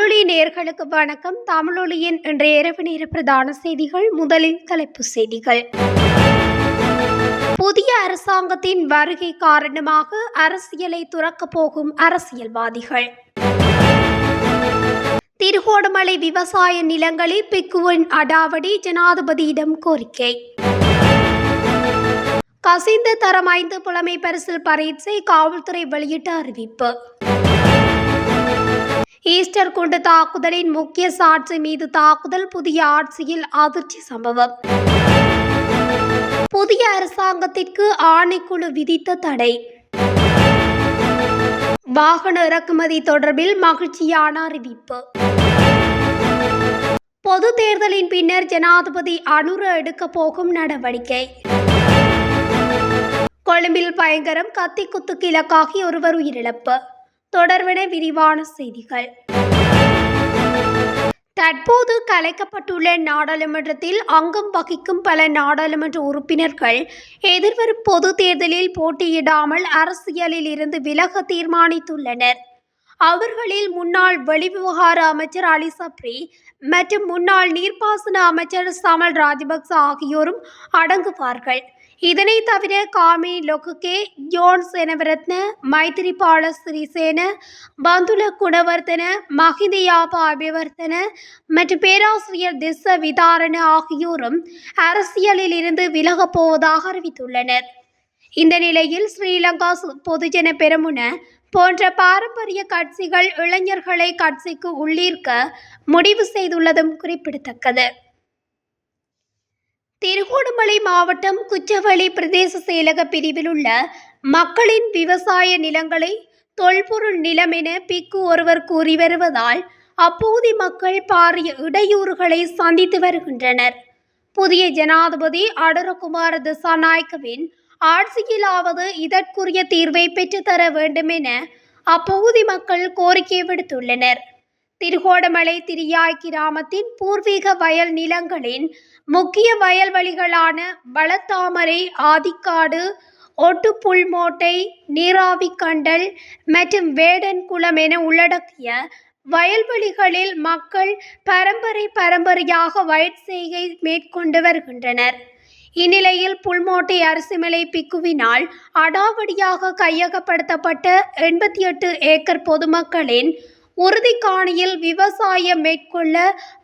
தமிழொலி நேர்களுக்கு வணக்கம். தமிழொலியின் இன்றைய இரவு நேர பிரதான செய்திகள் முதலில் தலைப்புச் செய்திகள். புதிய அரசாங்கத்தின் வருகை காரணமாக அரசியலை துறக்கப் போகும் அரசியல்வாதிகள். திருகோணமலை விவசாய நிலங்களில் பிக்குவின் அடாவடி ஜனாதிபதியிடம் கோரிக்கை. கசிந்த தரம் ஐந்து புலமை பரிசில் பரீட்சை காவல்துறை வெளியிட்ட அறிவிப்பு. ஈஸ்டர் குண்டு தாக்குதலின் முக்கிய சாட்சி மீது தாக்குதல் புதிய ஆட்சியில் அதிர்ச்சி சம்பவம். புதிய அரசாங்கத்திற்கு ஆணைக்குழு விதித்த தடை. வாகன இறக்குமதி தொடர்பில் மகிழ்ச்சியான அறிவிப்பு. பொது தேர்தலின் பின்னர் ஜனாதிபதி அனுர எடுக்க போகும் நடவடிக்கை. கொழும்பில் பயங்கரம் கத்தி குத்துக்கு இலக்காகி ஒருவர் உயிரிழப்பு. தொடர்பென விரிவான செய்திகள். தற்போது கலைக்கப்பட்டுள்ள நாடாளுமன்றத்தில் அங்கம் வகிக்கும் பல நாடாளுமன்ற உறுப்பினர்கள் எதிர்வரும் பொது தேர்தலில் போட்டியிடாமல் அரசியலில் இருந்து விலக தீர்மானித்துள்ளனர். அவர்களில் முன்னாள் வெளிவிவகார அமைச்சர் அலி சப்ரி மற்றும் முன்னாள் நீர்ப்பாசன அமைச்சர் சமல் ராஜபக்ச ஆகியோரும் அடங்குவார்கள். இதனை தவிர காமி லொகுகே ஜோன் செனவரத்ன மைத்திரிபால சிறிசேன பந்துல குணவர்த்தன மஹிதயாப அபிவர்த்தன மற்றும் பேராசிரியர் திஸ்ஸ விதாரண ஆகியோரும் அரசியலில் இருந்து விலகப் போவதாக அறிவித்துள்ளனர். இந்த நிலையில் ஸ்ரீலங்கா பொதுஜன பெரமுன போன்ற பாரம்பரிய கட்சிகள் இளைஞர்களை கட்சிக்கு உள்ளீர்க்க முடிவு செய்துள்ளதும் குறிப்பிடத்தக்கது. திருகோணமலை மாவட்டம் குச்சவெளி பிரதேச செயலக பிரிவில் உள்ள மக்களின் விவசாய நிலங்களை தொல்பொருள் நிலம் என பிக்கு ஒருவர் கூறி வருவதால் அப்போதி மக்கள் பாரிய இடையூறுகளை சந்தித்து வருகின்றனர். புதிய ஜனாதிபதி அடரகுமார திசாநாயக்கவின் ஆட்சியிலாவது இதற்குரிய தீர்வை பெற்றுத்தர வேண்டும் என அப்பகுதி மக்கள் கோரிக்கை விடுத்துள்ளனர். திருகோணமலை திரியாய் கிராமத்தின் பூர்வீக வயல் நிலங்களின் முக்கிய வயல்வெளிகளான வளத்தாமரை ஆதிக்காடு ஒட்டுப்புல்மோட்டை நீராவிக்கண்டல் மற்றும் வேடன்குளம் என உள்ளடக்கிய வயல்வெளிகளில் மக்கள் பரம்பரை பரம்பரையாக வயற் செய்கை மேற்கொண்டு வருகின்றனர். இந்நிலையில் புல்மோட்டை அரசுமலை பிக்குவினால் அடாவடியாக கையகப்படுத்தப்பட்ட எண்பத்தி எட்டு ஏக்கர் பொதுமக்களின் உறுதிக்காணியில் விவசாயம் மேற்கொள்ள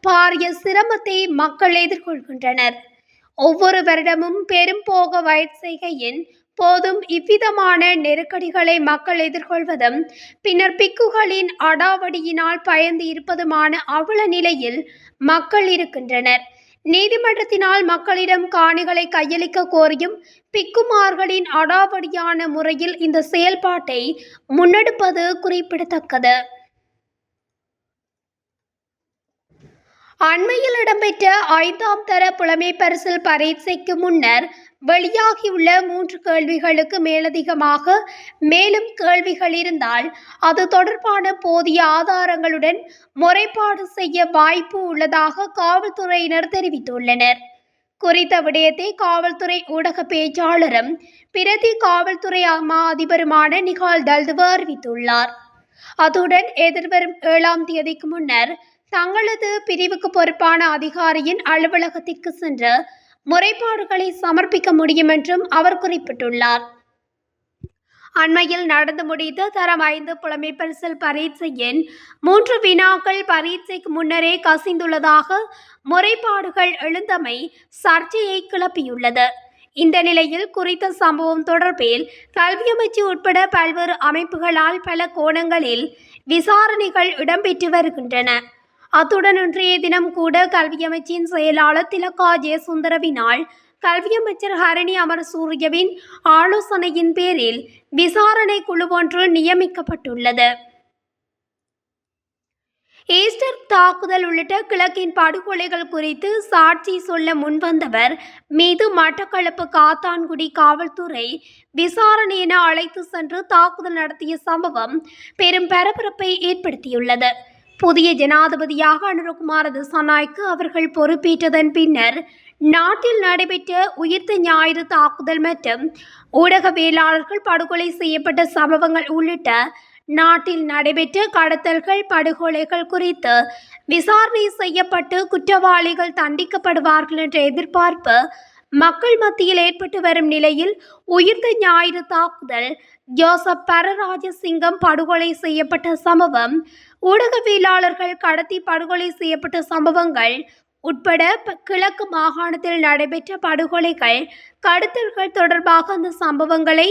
பாரிய சிரமத்தை மக்கள் எதிர்கொள்கின்றனர். ஒவ்வொரு வருடமும் பெரும் போக வயற் செய்கையின் போதும் இவ்விதமான நெருக்கடிகளை மக்கள் எதிர்கொள்வதும் பின்னர் பிக்குகளின் அடாவடியினால் பயந்து இருப்பதுமான அவல நிலையில் மக்கள் இருக்கின்றனர். நீதிமன்றத்தினால் மக்களிடம் காணிகளை கையளிக்க கோரியும் பிக்குமார்களின் அடாவடியான முறையில் இந்த செயல்பாட்டை முன்னெடுப்பது குறிப்பிடத்தக்கது. அண்மையில் இடம்பெற்ற ஐந்தாம் தர புலமை பரிசில் பரீட்சைக்கு முன்னர் வெளியாகியுள்ள மூன்று கேள்விகளுக்கு மேலதிகமாக மேலும் கேள்விகள் இருந்தால் அது தொடர்பான போதிய ஆதாரங்களுடன் முறைப்பாடு செய்ய வாய்ப்பு உள்ளதாக காவல்துறையினர் தெரிவித்துள்ளனர். குறித்த விடயத்தை காவல்துறை ஊடக பேச்சாளரும் பிரதி காவல்துறை அம்மா அதிபருமான நிகால் தல்துவ அறிவித்துள்ளார். அத்துடன் எதிர்வரும் ஏழாம் தேதிக்கு முன்னர் தங்களது பிரிவுக்கு பொறுப்பான அதிகாரியின் அலுவலகத்திற்கு சென்று முறைப்பாடுகளை சமர்ப்பிக்க முடியும் என்றும் அவர் குறிப்பிட்டுள்ளார். அண்மையில் நடந்து முடிந்த தரம் ஐந்து புலமை பரிசல் பரீட்சையின் மூன்று வினாக்கள் பரீட்சைக்கு முன்னரே கசிந்துள்ளதாக முறைப்பாடுகள் எழுந்தமை சர்ச்சையை கிளப்பியுள்ளது. இந்த நிலையில் குறித்த சம்பவம் தொடர்பில் கல்வி அமைச்சு உட்பட பல்வேறு அமைப்புகளால் பல கோணங்களில் விசாரணைகள் இடம்பெற்று வருகின்றன. அத்துடன் இன்றைய தினம் கூட கல்வி அமைச்சின் செயலாளர் திலகா ஜெயசுந்தரவினால் கல்வி அமைச்சர் ஹரணி அமரசூரியவின் ஆலோசனையின் பேரில் விசாரணை குழு ஒன்று நியமிக்கப்பட்டுள்ளது. ஈஸ்டர் தாக்குதல் உள்ளிட்ட கிழக்கின் படுகொலைகள் குறித்து சாட்சி சொல்ல முன்வந்தவர் மீது மட்டக்களப்பு காத்தான்குடி காவல்துறை விசாரணை என அழைத்து சென்று தாக்குதல் நடத்திய சம்பவம் பெரும் பரபரப்பை ஏற்படுத்தியுள்ளது. புதிய ஜனாதிபதியாக அனுரகுமார திசாநாய்க்கு அவர்கள் பொறுப்பேற்றதன் பின்னர் நாட்டில் நடைபெற்ற உயிர்த்த ஞாயிறு தாக்குதல் மற்றும் ஊடகவியலாளர்கள் படுகொலை செய்யப்பட்ட சம்பவங்கள் உள்ளிட்ட நாட்டில் நடைபெற்ற கடத்தல்கள் படுகொலைகள் குறித்து விசாரணை செய்யப்பட்டு குற்றவாளிகள் தண்டிக்கப்படுவார்கள் என்ற எதிர்பார்ப்பு மக்கள் மத்தியில் ஏற்பட்டு வரும் நிலையில் உயிர்த்த ஞாயிறு தாக்குதல் ஜோசப் பரராஜசிங்கம் படுகொலை செய்யப்பட்ட சம்பவம் ஊடகவியலாளர்கள் கடத்தி படுகொலை செய்யப்பட்ட சம்பவங்கள் உட்பட ப- கிழக்கு மாகாணத்தில் நடைபெற்ற படுகொலைகள் கடத்தல்கள் தொடர்பாக அந்த சம்பவங்களை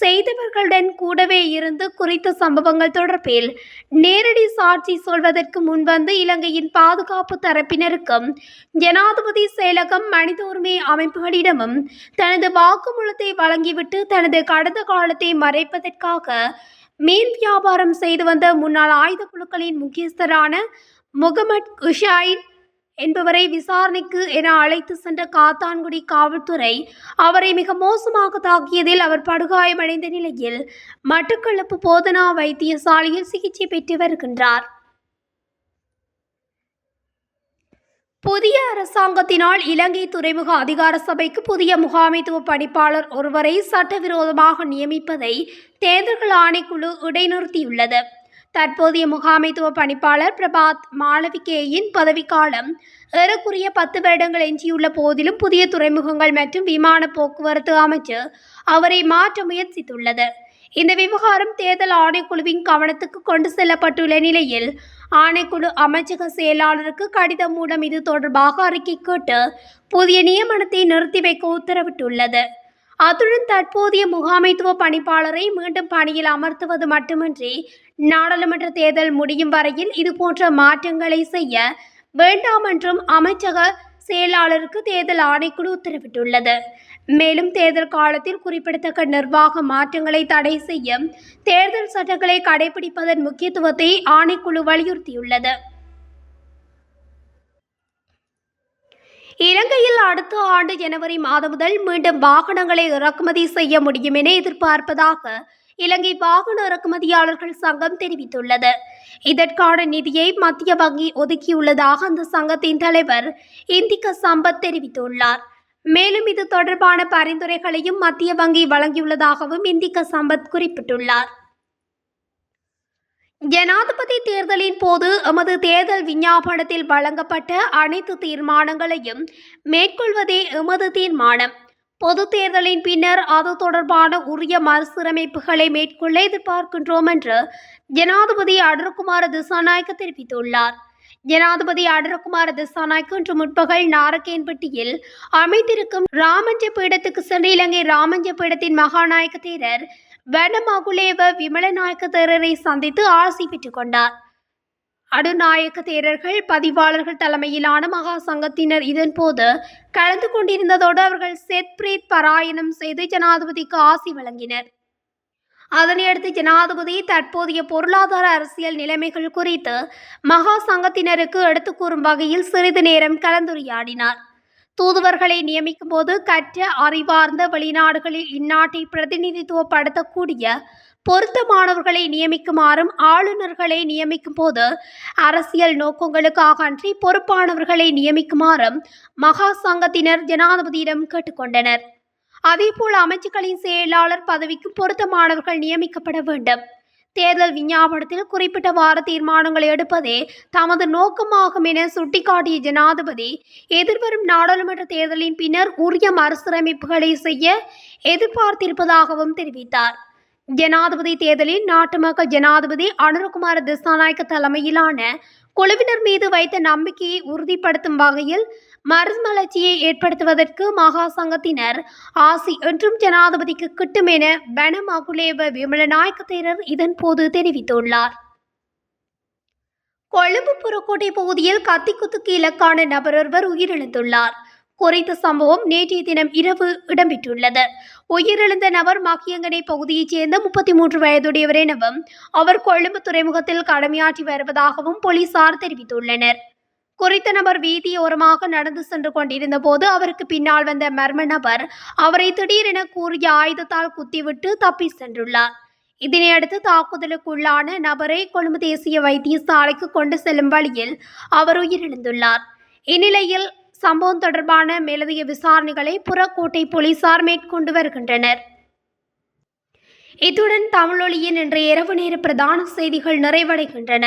செய்தவர்களுடன் கூடவே இருந்து குறித்த சம்பவங்கள் தொடர்பில் நேரடி சாட்சி சொல்வதற்கு முன்வந்து இலங்கையின் பாதுகாப்பு தரப்பினருக்கும் ஜனாதிபதி செயலகம் மனித உரிமை அமைப்புகளிடமும் தனது வாக்குமூலத்தை வழங்கிவிட்டு தனது கடந்த காலத்தை மறைப்பதற்காக மீன் வியாபாரம் செய்து வந்த முன்னாள் ஆயுத குழுக்களின் முக்கியஸ்தரான முகமட் குஷாயின் என்பவரை விசாரணைக்கு என அழைத்து சென்ற காத்தான்குடி காவல்துறை அவரை மிக மோசமாக தாக்கியதில் அவர் படுகாயமடைந்த நிலையில் மட்டக்களப்பு போதனா வைத்தியசாலையில் சிகிச்சை பெற்று வருகின்றார். புதிய அரசாங்கத்தினால் இலங்கை துறைமுக அதிகார சபைக்கு புதிய முகாமைத்துவ பணிப்பாளர் ஒருவரை சட்டவிரோதமாக நியமிப்பதை தேர்தல்கள் ஆணைக்குழு இடைநிறுத்தியுள்ளது. தற்போதைய முகாமைத்துவ பணிப்பாளர் பிரபாத் மாளவிகேயின் பதவிக்காலம் ஏறக்குறைய பத்து வருடங்கள் எஞ்சியுள்ள போதிலும் புதிய துறைமுகங்கள் மற்றும் விமான போக்குவரத்து அமைச்சு அவரை மாற்ற முயற்சித்துள்ளது. இந்த விவகாரம் தேர்தல் ஆணைக்குழுவின் கவனத்துக்கு கொண்டு செல்லப்பட்டுள்ள நிலையில் ஆணைக்குழு அமைச்சக செயலாளருக்கு கடிதம் மூலம் இது தொடர்பாக அறிக்கை கேட்டு புதிய நியமனத்தை நிறுத்தி வைக்க உத்தரவிட்டுள்ளது. அத்துடன் தற்போதைய முகாமைத்துவ பணிப்பாளரை மீண்டும் பணியில் அமர்த்துவது மட்டுமின்றி நாடாளுமன்ற தேர்தல் முடியும் வரையில் இதுபோன்ற மாற்றங்களை செய்ய வேண்டாம் என்றும் அமைச்சக செயலாளருக்கு தேர்தல் ஆணைக்குழு உத்தரவிட்டுள்ளது. மேலும் தேர்தல் காலத்தில் குறிப்பிடத்தக்க நிர்வாக மாற்றங்களை தடை செய்ய தேர்தல் சட்டங்களை கடைபிடிப்பதன் முக்கியத்துவத்தை ஆணைக்குழு வலியுறுத்தியுள்ளது. இலங்கையில் அடுத்த ஆண்டு ஜனவரி மாதம் முதல் மீண்டும் வாகனங்களை இறக்குமதி செய்ய முடியும் என எதிர்பார்ப்பதாக இலங்கை வாகன இறக்குமதியாளர்கள் சங்கம் தெரிவித்துள்ளது. இதற்கான நிதியை மத்திய வங்கி ஒதுக்கியுள்ளதாக அந்த சங்கத்தின் தலைவர் இந்திக சம்பத் தெரிவித்துள்ளார். மேலும் இது தொடர்பான பரிந்துரைகளையும் மத்திய வங்கி வழங்கியுள்ளதாகவும் இந்திக சம்பத் குறிப்பிட்டுள்ளார். ஜனாதிபதி தேர்தலின் போது எமது தேர்தல் விஞ்ஞாபனத்தில் வழங்கப்பட்ட அனைத்து தீர்மானங்களையும் மேற்கொள்வதே எமது தீர்மானம். பொது தேர்தலின் பின்னர் அது தொடர்பான உரிய மறுசீரமைப்புகளை மேற்கொள்ள எதிர்பார்க்கின்றோம் என்று ஜனாதிபதி அடர்குமார திசாநாயக்க தெரிவித்துள்ளார். ஜனாதிபதி அடர்குமார திசாநாயக்கு இன்று முற்பகல் நாரக்கேன்பட்டியில் அமைந்திருக்கும் ராமஞ்ச பீடத்துக்கு சென்று இலங்கை ராமஞ்ச பீடத்தின் மகாநாயக்க தேரர் வனமகுலேவ விமலநாயக்க தேரரை சந்தித்து ஆசி பெற்றுக்கொண்டார் அடுநாயக்க தேரர்கள் பதிவாளர்கள் தலைமையிலான மகா சங்கத்தினர் இதன்போது கலந்து கொண்டிருந்ததோடு அவர்கள் செத்பிரீத் பாராயணம் செய்து ஜனாதிபதிக்கு ஆசி வழங்கினர். அதனையடுத்து ஜனாதிபதி தற்போதைய பொருளாதார அரசியல் நிலைமைகள் குறித்து மகா சங்கத்தினருக்கு எடுத்துக் கூறும் வகையில் சிறிது நேரம் கலந்துரையாடினார். தூதுவர்களை நியமிக்கும் போது கற்ற அறிவார்ந்த வெளிநாடுகளில் இந்நாட்டை பிரதிநிதித்துவப்படுத்தக்கூடிய பொருத்தமானவர்களை நியமிக்குமாறும் ஆளுநர்களை நியமிக்கும் போது அரசியல் நோக்கங்களுக்காக அன்றி பொறுப்பானவர்களை நியமிக்குமாறும் மகா சங்கத்தினர் ஜனாதிபதியிடம் கேட்டுக்கொண்டனர். அதேபோல் அமைச்சுக்களின் செயலாளர் பதவிக்கு பொருத்தமானவர்கள் நியமிக்கப்பட வேண்டும். தேர்தல் விஞ்ஞாபனத்தில் குறிப்பிட்ட வார தீர்மானங்களை எடுப்பதே தமது நோக்கமாகும் என சுட்டிக்காட்டிய ஜனாதிபதி எதிர்வரும் நாடாளுமன்ற தேர்தலின் பின்னர் உரிய மறுசீரமைப்புகளை செய்ய எதிர்பார்த்திருப்பதாகவும் தெரிவித்தார். ஜனாதிபதி தேர்தலில் நாட்டு மக்கள் ஜனாதிபதி அனுரகுமார திசாநாயக்க தலைமையிலான குழுவினர் மீது வைத்த நம்பிக்கையை உறுதிப்படுத்தும் வகையில் மறுமலர்ச்சியை ஏற்படுத்துவதற்கு மகா சங்கத்தினர் ஆசி என்றும் ஜனாதிபதிக்கு கிட்டும் என வனமகுலேவ விமலநாயக்க தேரர் இதன்போது தெரிவித்துள்ளார். கொழும்பு புறக்கோட்டை பகுதியில் கத்திக்குத்துக்கு இலக்கான நபர் ஒருவர் உயிரிழந்துள்ளார். குறைத்த சம்பவம் நேற்றைய தினம் இரவு இடம்பெற்றுள்ளது. உயிரிழந்த நபர் மக்கியங்கனை பகுதியைச் சேர்ந்த முப்பத்தி மூன்று வயதுடையவர் எனவும் அவர் கொழும்பு துறைமுகத்தில் கடமையாற்றி வருவதாகவும் போலீசார் தெரிவித்துள்ளனர். குறித்த நபர் வீதியோரமாக நடந்து சென்று கொண்டிருந்த போது அவருக்கு பின்னால் வந்த மர்ம நபர் அவரை திடீரென கூறிய ஆயுதத்தால் குத்திவிட்டு தப்பி சென்றுள்ளார். இதனையடுத்து தாக்குதலுக்குள்ளான நபரை கொழும்பு தேசிய வைத்தியசாலைக்கு கொண்டு செல்லும் வழியில் அவர் உயிரிழந்துள்ளார். இந்நிலையில் சம்பவம் தொடர்பான மேலதிக விசாரணைகளை புறக்கோட்டை போலீசார் மேற்கொண்டு வருகின்றனர். இத்துடன் தமிழொலியின் இன்றைய இரவு நேர பிரதான செய்திகள் நிறைவடைகின்றன.